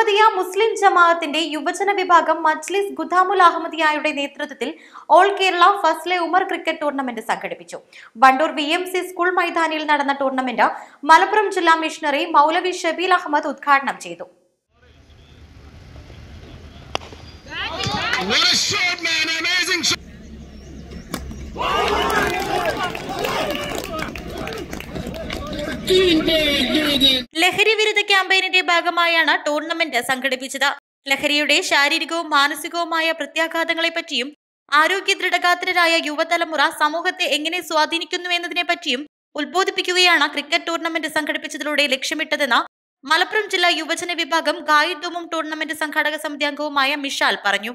അഹമ്മദിയ മുസ്ലിം ജമാഅത്തിന്റെ യുവജന വിഭാഗം മജ്ലിസ് ഗുദാമുൽ അഹമ്മദിയായുടെ നേതൃത്വത്തിൽ all Kerala Fazle Umar cricket tournament സംഘടിപ്പിച്ചു. Wandoor V M C school മൈതാനിയിൽ നടന്ന ടൂർണമെന്റ് മലപ്പുറം ജില്ലാ മിഷണറി മൗലവി ഷബീൽ അഹമ്മദ് ഉദ്ഘാടനം ചെയ്തു. ലഹരി വിരുദ്ധ ക്യാമ്പയിനിന്റെ ഭാഗമായാണ് ടൂർണമെന്റ് സംഘടിപ്പിച്ചത്. ലഹരിയുടെ ശാരീരികവും മാനസികവുമായ പ്രത്യാഘാതങ്ങളെ പറ്റിയും ആരോഗ്യ ദൃഢഗാത്രരായ യുവതലമുറ സമൂഹത്തെ എങ്ങനെ സ്വാധീനിക്കുന്നു എന്നതിനെ പറ്റിയും ഉത്ബോധിപ്പിക്കുകയാണ് ക്രിക്കറ്റ് ടൂർണമെന്റ് സംഘടിപ്പിച്ചതിലൂടെ ലക്ഷ്യമിട്ടതെന്ന് മലപ്പുറം ജില്ലാ യുവജന വിഭാഗം ഗായിത്വവും ടൂർണമെന്റ് സംഘാടക സമിതി അംഗവുമായ മിഷാൽ പറഞ്ഞു.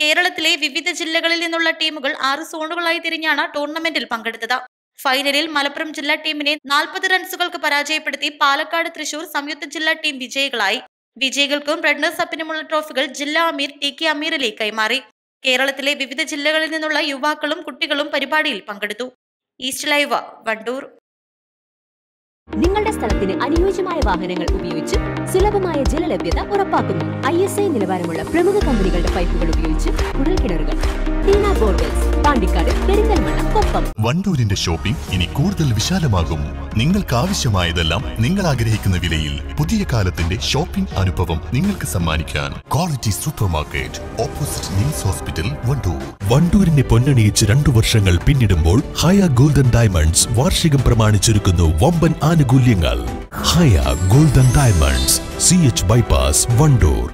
കേരളത്തിലെ വിവിധ ജില്ലകളിൽ നിന്നുള്ള ടീമുകൾ ആറ് സോണുകളായി തിരിഞ്ഞാണ് ടൂർണമെന്റിൽ പങ്കെടുത്തത്. ഫൈനലിൽ മലപ്പുറം ജില്ലാ ടീമിനെ നാൽപ്പത് റൺസുകൾക്ക് പരാജയപ്പെടുത്തി പാലക്കാട് തൃശൂർ സംയുക്ത ജില്ലാ ടീം വിജയികളായി. വിജയികൾക്കും റണ്ണേഴ്സ് അപ്പിനുമുള്ള ട്രോഫികൾ ജില്ലാ അമീർ ടി കെ അമീറിലെ കൈമാറി. കേരളത്തിലെ വിവിധ ജില്ലകളിൽ നിന്നുള്ള യുവാക്കളും കുട്ടികളും പരിപാടിയിൽ പങ്കെടുത്തു. East live Wandoor. നിങ്ങളുടെ സ്ഥലത്തിന് അനുയോജ്യമായ വാഹനങ്ങൾ ഉപയോഗിച്ച് സുലഭമായ ജലലഭ്യത ഉറപ്പാക്കുന്നു. ഐ എസ് ഐ നിലവാരമുള്ള പ്രമുഖ കമ്പനികളുടെ പൈപ്പുകൾ ഉപയോഗിച്ച് കുഴൽക്കിണറുകൾ കൊപ്പം വണ്ടൂരിന്റെ ഷോപ്പിംഗ് ഇനി കൂടുതൽ വിശാലമാകും. നിങ്ങൾക്ക് ആവശ്യമായതെല്ലാം നിങ്ങൾ ആഗ്രഹിക്കുന്ന വിലയിൽ പുതിയ കാലത്തിന്റെ ഷോപ്പിംഗ് അനുഭവം നിങ്ങൾക്ക് സമ്മാനിക്കാൻ. Quality super market opposite NIMS hospital Wandoor. വണ്ടൂരിനെ പൊന്നണിയിച്ച് രണ്ടു വർഷങ്ങൾ പിന്നിടുമ്പോൾ ഹയ ഗോൾഡൻ ഡയമണ്ട്സ് വാർഷികം പ്രമാണിച്ചൊരുക്കുന്നു വമ്പൻ ആനുകൂല്യങ്ങൾ. Haya golden diamonds C H bypass Wandoor.